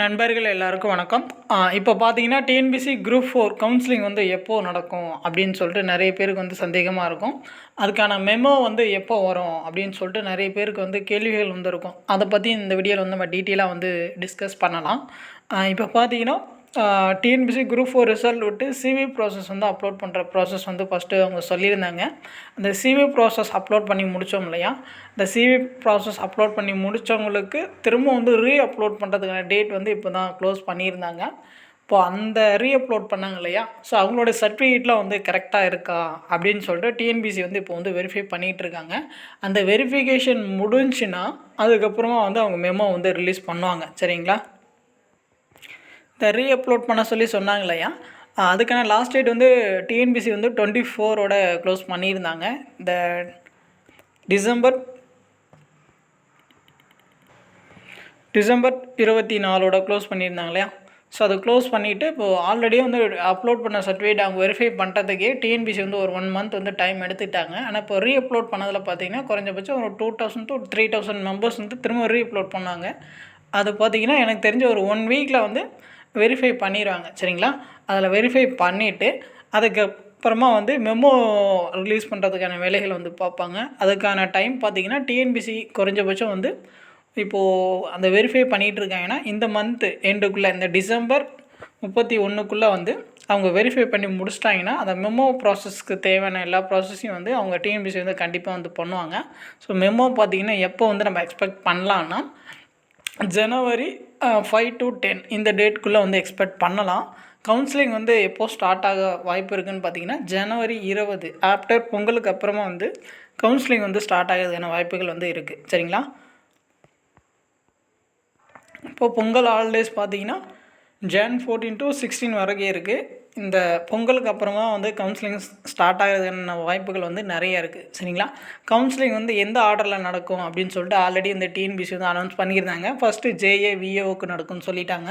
நண்பர்கள் எல்லாருக்கும் வணக்கம். இப்போ பார்த்தீங்கன்னா டிஎன்பிசி குரூப் ஃபோர் கவுன்சிலிங் வந்து எப்போது நடக்கும் அப்படின்னு சொல்லிட்டு நிறைய பேருக்கு வந்து சந்தேகமாக இருக்கும். அதுக்கான மெமோ வந்து எப்போ வரும் அப்படின்னு சொல்லிட்டு நிறைய பேருக்கு வந்து கேள்விகள் வந்து இருக்கும் அதை பற்றி இந்த வீடியோவில் வந்து நம்ம டீட்டெயிலாக வந்து டிஸ்கஸ் பண்ணலாம். இப்போ பார்த்தீங்கன்னா டிஎன்பிசி குரூப் ஃபோர் ரிசல்ட் விட்டு சிவி ப்ராசஸ் வந்து அப்லோட் பண்ணுற ப்ராசஸ் வந்து ஃபஸ்ட்டு அவங்க சொல்லியிருந்தாங்க. அந்த சிவி ப்ராசஸ் அப்லோட் பண்ணி முடித்தோம் இல்லையா? இந்த சிவி ப்ராசஸ் அப்லோட் பண்ணி முடித்தவங்களுக்கு திரும்ப வந்து ரீ அப்லோட் பண்ணுறதுக்கான டேட் வந்து இப்போ தான் க்ளோஸ் பண்ணியிருந்தாங்க. இப்போது அந்த ரீ அப்லோட் பண்ணாங்க இல்லையா? ஸோ அவங்களோட சர்டிஃபிகேட்லாம் வந்து கரெக்டாக இருக்கா? அப்படின்னு சொல்லிட்டு டிஎன்பிசி வந்து இப்போ வந்து வெரிஃபை பண்ணிகிட்டு இருக்காங்க. அந்த வெரிஃபிகேஷன் முடிஞ்சுன்னா அதுக்கப்புறமா வந்து அவங்க மெமோ வந்து ரிலீஸ் பண்ணுவாங்க. சரிங்களா? ரீ அப்லோட் பண்ண சொல்லி சொன்னாங்க இல்லையா அதுக்கான லாஸ்ட் டேட் வந்து டிஎன்பிசி வந்து டுவெண்ட்டி ஃபோரோட க்ளோஸ் பண்ணியிருந்தாங்க. இந்த டிசம்பர் டிசம்பர் இருபத்தி நாலோட க்ளோஸ் பண்ணியிருந்தாங்க இல்லையா ஸோ அதை க்ளோஸ் பண்ணிவிட்டு இப்போது ஆல்ரெடியே வந்து அப்லோட் பண்ண சர்டிஃபிகேட் அவங்க வெரிஃபை பண்ணுறதுக்கே டிஎன்பிசி வந்து ஒரு ஒன் மந்த் வந்து டைம் எடுத்துட்டாங்க. ஆனால் இப்போ ரீ அப்லோட் பண்ணதில் பார்த்தீங்கன்னா குறைஞ்சபட்சம் ஒரு two thousand to three thousand members வந்து திரும்ப ரீ அப்லோட் பண்ணாங்க. அது பார்த்தீங்கன்னா எனக்கு தெரிஞ்ச ஒரு ஒன் வீக்கில் வந்து வெரிஃபை பண்ணிடுவாங்க சரிங்களா? அதில் வெரிஃபை பண்ணிவிட்டு அதுக்கப்புறமா வந்து மெமோ ரிலீஸ் பண்ணுறதுக்கான வேலைகள் வந்து பார்ப்பாங்க. அதுக்கான டைம் பார்த்திங்கன்னா டிஎன்பிசி குறைஞ்சபட்சம் வந்து இப்போது அந்த வெரிஃபை பண்ணிகிட்டு இருக்காங்கன்னா இந்த மந்த்து எண்டுக்குள்ளே இந்த டிசம்பர் முப்பத்தி ஒன்றுக்குள்ளே வந்து அவங்க வெரிஃபை பண்ணி முடிச்சிட்டாங்கன்னா அந்த மெமோ ப்ராசஸ்க்கு தேவையான எல்லா ப்ராசஸையும் வந்து அவங்க டிஎன்பிசி வந்து கண்டிப்பாக வந்து பண்ணுவாங்க. ஸோ மெமோ பார்த்திங்கன்னா எப்போ வந்து நம்ம எக்ஸ்பெக்ட் பண்ணலான்னா ஜனவரி ஃபைவ் டு டென் இந்த டேட்குள்ளே வந்து எக்ஸ்பெக்ட் பண்ணலாம். கவுன்சிலிங் வந்து எப்போது ஸ்டார்ட் ஆக வாய்ப்பு இருக்குதுன்னு பார்த்தீங்கன்னா ஜனவரி இருபது ஆஃப்டர் பொங்கலுக்கு அப்புறமா வந்து கவுன்சிலிங் வந்து ஸ்டார்ட் ஆகிறதுக்கான வாய்ப்புகள் வந்து இருக்குது சரிங்களா? இப்போது பொங்கல் ஹாலிடேஸ் பார்த்தீங்கன்னா ஜான் ஃபோர்டீன் டு சிக்ஸ்டீன் வரைக்கும் இருக்குது இந்த பொங்கலுக்கு அப்புறமா வந்து கவுன்சிலிங் ஸ்டார்ட் ஆகிறதுக்கான வாய்ப்புகள் வந்து நிறைய இருக்குது சரிங்களா? கவுன்சிலிங் வந்து எந்த ஆர்டரில் நடக்கும் அப்படின்னு சொல்லிட்டு ஆல்ரெடி இந்த டிஎன்பிசி வந்து அனௌன்ஸ் பண்ணியிருந்தாங்க. ஃபஸ்ட்டு ஜேஏ விஏஓக்கு நடக்கும்னு சொல்லிட்டாங்க.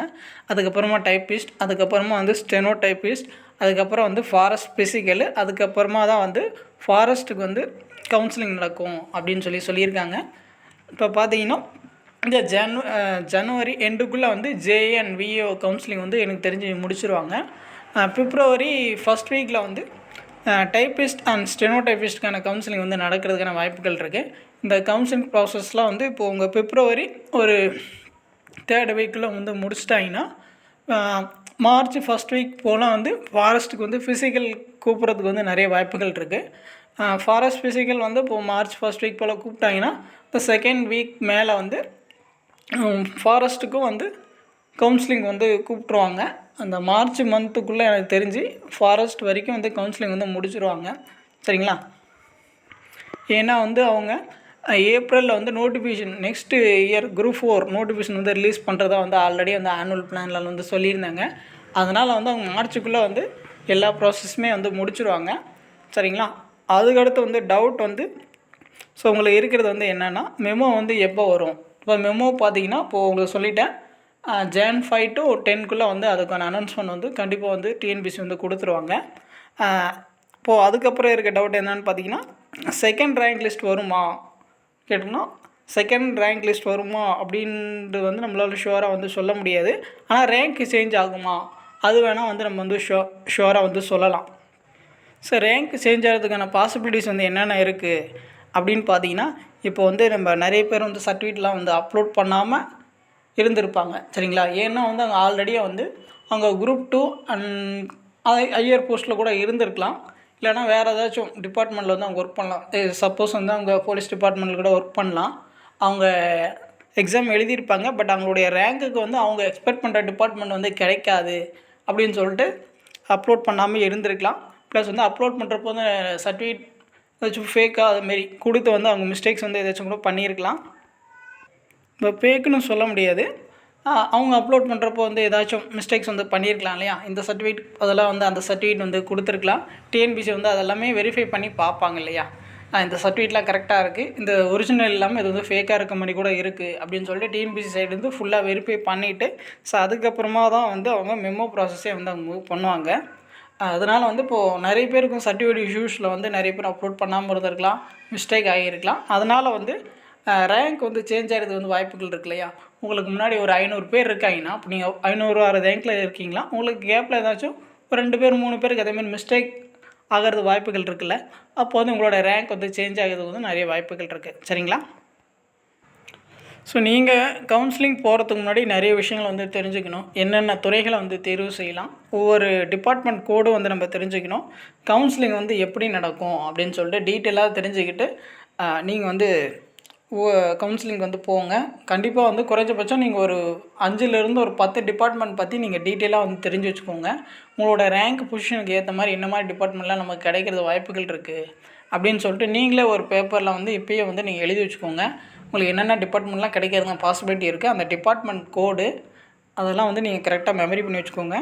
அதுக்கப்புறமா டைப்பிஸ்ட் அதுக்கப்புறமா வந்து ஸ்டெனோ டைப்பிஸ்ட் அதுக்கப்புறம் வந்து ஃபாரஸ்ட் பிசிக்கல் அதுக்கப்புறமா தான் வந்து ஃபாரஸ்ட்டுக்கு வந்து கவுன்சிலிங் நடக்கும் அப்படின்னு சொல்லி சொல்லியிருக்காங்க. இப்போ பார்த்தீங்கன்னா இந்த ஜனு ஜனவரி எண்டுக்குள்ளே வந்து ஜேஏ அண்ட் விஏஓ கவுன்சிலிங் வந்து எனக்கு தெரிஞ்சு முடிச்சிருவாங்க. பிப்ரவரி ஃபஸ்ட் வீக்கில் வந்து டைப்பிஸ்ட் அண்ட் ஸ்டெனோ கவுன்சிலிங் வந்து நடக்கிறதுக்கான வாய்ப்புகள் இருக்குது இந்த கவுன்சிலிங் ப்ராசஸ்லாம் வந்து இப்போது உங்கள் பிப்ரவரி ஒரு தேர்ட் வீக்கில் வந்து முடிச்சிட்டாங்கன்னா மார்ச் ஃபஸ்ட் வீக் போனால் வந்து ஃபாரஸ்ட்டுக்கு வந்து ஃபிசிக்கல் கூப்பிட்றதுக்கு வந்து நிறைய வாய்ப்புகள் இருக்குது ஃபாரஸ்ட் ஃபிசிக்கல் வந்து இப்போது மார்ச் ஃபஸ்ட் வீக் போல் கூப்பிட்டாங்கன்னா இப்போ செகண்ட் வீக் மேலே வந்து ஃபாரஸ்ட்டுக்கும் வந்து கவுன்சிலிங் வந்து கூப்பிட்ருவாங்க அந்த மார்ச் மந்த்துக்குள்ளே எனக்கு தெரிஞ்சு ஃபாரஸ்ட் வரைக்கும் வந்து கவுன்சிலிங் வந்து முடிச்சிருவாங்க. சரிங்களா? ஏன்னா வந்து அவங்க ஏப்ரலில் வந்து notification next year group four notification வந்து ரிலீஸ் பண்ணுறதா வந்து ஆல்ரெடி வந்து ஆனுவல் பிளானில் வந்து சொல்லியிருந்தாங்க. அதனால் வந்து அவங்க மார்ச்சுக்குள்ளே வந்து எல்லா ப்ராசஸுமே வந்து முடிச்சுருவாங்க. சரிங்களா? அதுக்கடுத்து வந்து டவுட் வந்து ஸோ உங்களுக்கு இருக்கிறது வந்து என்னென்னா மெமோ வந்து எப்போ வரும்? இப்போ மெமோ பார்த்தீங்கன்னா இப்போது உங்களுக்கு சொல்லிட்டேன். ஜேன் ஃபைவ் டு டென்க்குள்ளே வந்து அதுக்கான அனௌன்ஸ்மெண்ட் வந்து கண்டிப்பாக வந்து டிஎன்பிசி வந்து கொடுத்துருவாங்க. இப்போது அதுக்கப்புறம் இருக்க டவுட் என்னென்னு பார்த்தீங்கன்னா செகண்ட் ரேங்க் லிஸ்ட் வருமா? கேட்டோம்னா செகண்ட் ரேங்க் லிஸ்ட் வருமா அப்படின்றது வந்து நம்மளால் ஷுவராக வந்து சொல்ல முடியாது. ஆனால் ரேங்க் சேஞ்ச் ஆகுமா? அது வேணால் வந்து நம்ம வந்து ஷோ ஷுவராக வந்து சொல்லலாம். ஸோ ரேங்க் சேஞ்ச் ஆகிறதுக்கான பாசிபிலிட்டிஸ் வந்து என்னென்ன இருக்குது அப்படின்னு பார்த்தீங்கன்னா இப்போ வந்து நம்ம நிறைய பேர் வந்து சர்டிஃபிகேட்லாம் வந்து அப்லோட் பண்ணாமல் இருந்திருப்பாங்க. சரிங்களா? ஏன்னா வந்து அங்கே ஆல்ரெடியாக வந்து அவங்க குரூப் டூ அண்ட் ஐயர் போஸ்ட்டில் கூட இருந்திருக்கலாம். இல்லைனா வேறு ஏதாச்சும் டிபார்ட்மெண்ட்டில் வந்து அவங்க ஒர்க் பண்ணலாம். சப்போஸ் வந்து அவங்க போலீஸ் டிபார்ட்மெண்ட்டில் கூட ஒர்க் பண்ணலாம். அவங்க எக்ஸாம் எழுதியிருப்பாங்க. பட் அவங்களுடைய ரேங்க்குக்கு வந்து அவங்க எக்ஸ்பெக்ட் பண்ணுற டிபார்ட்மெண்ட் வந்து கிடைக்காது அப்படின்னு சொல்லிட்டு அப்லோட் பண்ணாமல் இருந்திருக்கலாம். ப்ளஸ் வந்து அப்லோட் பண்ணுறப்போ வந்து சர்டிஃபிகேட் ஏதாச்சும் ஃபேக்காக அதுமாரி கொடுத்து வந்து அவங்க மிஸ்டேக்ஸ் வந்து ஏதாச்சும் கூட பண்ணியிருக்கலாம். இப்போ ஃபேக்குன்னு சொல்ல முடியாது. அவங்க அப்லோட் பண்ணுறப்போ வந்து ஏதாச்சும் மிஸ்டேக்ஸ் வந்து பண்ணியிருக்கலாம் இல்லையா? இந்த சர்டிஃபிகேட் அதெல்லாம் வந்து அந்த சர்டிஃபிகேட் வந்து கொடுத்துருக்கலாம். டிஎன்பிசி வந்து அதெல்லாமே வெரிஃபை பண்ணி பார்ப்பாங்க இல்லையா? இந்த சர்டிஃபிகேட்லாம் கரெக்டாக இருக்குது இந்த ஒரிஜினல் இல்லாமல் இது வந்து ஃபேக்காக இருக்க மாதிரி கூட இருக்குது அப்படின்னு சொல்லிட்டு டிஎன்பிசி சைடு வந்து ஃபுல்லாக வெரிஃபை பண்ணிவிட்டு ஸோ அதுக்கப்புறமா தான் வந்து அவங்க மெமோ ப்ராசஸே வந்து அவங்க மூவ் பண்ணுவாங்க. அதனால் வந்து இப்போது நிறைய பேருக்கும் சர்டிஃபிகேட் இஷ்யூஸில் வந்து நிறைய பேர் அப்லோட் பண்ணாமல் இருந்திருக்கலாம் மிஸ்டேக் ஆகியிருக்கலாம். அதனால் வந்து ரேங்க் வந்து சேஞ்ச் ஆகிறது வந்து வாய்ப்புகள் இருக்கு இல்லையா? உங்களுக்கு முன்னாடி ஒரு ஐநூறு பேர் இருக்காங்கன்னா இப்போ நீங்கள் ஐநூறு ஆறு ரேங்கில் இருக்கீங்களா? உங்களுக்கு கேப்பில் ஏதாச்சும் ஒரு ரெண்டு பேர் மூணு பேருக்கு அதேமாதிரி மிஸ்டேக் ஆகிறது வாய்ப்புகள் இருக்குல்ல? அப்போ வந்து உங்களோட ரேங்க் வந்து சேஞ்ச் ஆகிறதுக்கு வந்து நிறைய வாய்ப்புகள் இருக்குது சரிங்களா? ஸோ நீங்கள் கவுன்சிலிங் போகிறதுக்கு முன்னாடி நிறைய விஷயங்கள் வந்து தெரிஞ்சுக்கணும். என்னென்ன துறைகளை வந்து தேர்வு செய்யலாம்? ஒவ்வொரு டிபார்ட்மெண்ட் கோடும் வந்து நம்ம தெரிஞ்சுக்கணும். கவுன்சிலிங் வந்து எப்படி நடக்கும் அப்படின்னு சொல்லிட்டு டீட்டெயிலாக தெரிஞ்சுக்கிட்டு நீங்கள் வந்து கவுன்சிலிங் வந்து போங்க. கண்டிப்பாக வந்து குறைஞ்சபட்சம் நீங்கள் ஒரு அஞ்சுலேருந்து ஒரு பத்து டிபார்ட்மெண்ட் பற்றி நீங்கள் டீட்டெயிலாக வந்து தெரிஞ்சு வச்சுக்கோங்க. உங்களோட ரேங்க் பொசிஷனுக்கு ஏற்ற மாதிரி என்ன மாதிரி டிபார்ட்மெண்ட்லாம் நமக்கு கிடைக்கிறது வாய்ப்புகள் இருக்குது அப்படின்னு சொல்லிட்டு நீங்களே ஒரு பேப்பரில் வந்து இப்போயே வந்து நீங்கள் எழுதி வச்சுக்கோங்க. உங்களுக்கு என்னென்ன டிபார்ட்மெண்ட்லாம் கிடைக்கிறதுங்க பாசிபிலிட்டி இருக்குது அந்த டிபார்ட்மெண்ட் கோடு அதெல்லாம் வந்து நீங்கள் கரெக்டாக மெமரி பண்ணி வச்சுக்கோங்க.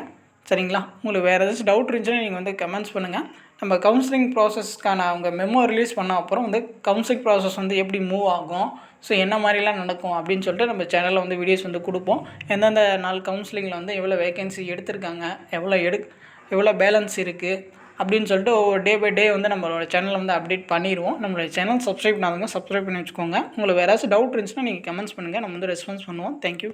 சரிங்களா? உங்களுக்கு வேறு ஏதாச்சும் டவுட் இருந்துச்சுன்னா நீங்கள் வந்து கமெண்ட்ஸ் பண்ணுங்கள் நம்ம கவுன்சிலிங் ப்ராசஸ்க்கான அவங்க மெமோ ரிலீஸ் பண்ண அப்புறம் வந்து கவுன்சிலிங் ப்ராசஸ் வந்து எப்படி மூவ் ஆகும்? ஸோ என்ன மாதிரிலாம் நடக்கும் அப்படின்னு சொல்லிட்டு நம்ம சேனலில் வந்து வீடியோஸ் வந்து கொடுப்போம். எந்தெந்த நாள் கவுன்சிலிங்கில் வந்து எவ்வளோ வேகன்சி எடுத்திருக்காங்க? எவ்வளோ எடு எவ்வளோ பேலன்ஸ் இருக்குது அப்படின்னு சொல்லிட்டு ஒவ்வொரு டே பை டே வந்து நம்மளோட சேனலில் வந்து அப்டேட் பண்ணிடுவோம். நம்மளோட சேனல் சப்ஸ்கிரைப் பண்ணாதவங்க சப்ஸ்கிரைப் பண்ணி வச்சுக்கோங்க. உங்களுக்கு வேறு ஏதாச்சும் டவுட் இருந்துச்சுன்னா நீங்கள் கமெண்ட்ஸ் பண்ணுங்கள் நம்ம வந்து ரெஸ்பான்ஸ் பண்ணுவோம். தேங்க்யூ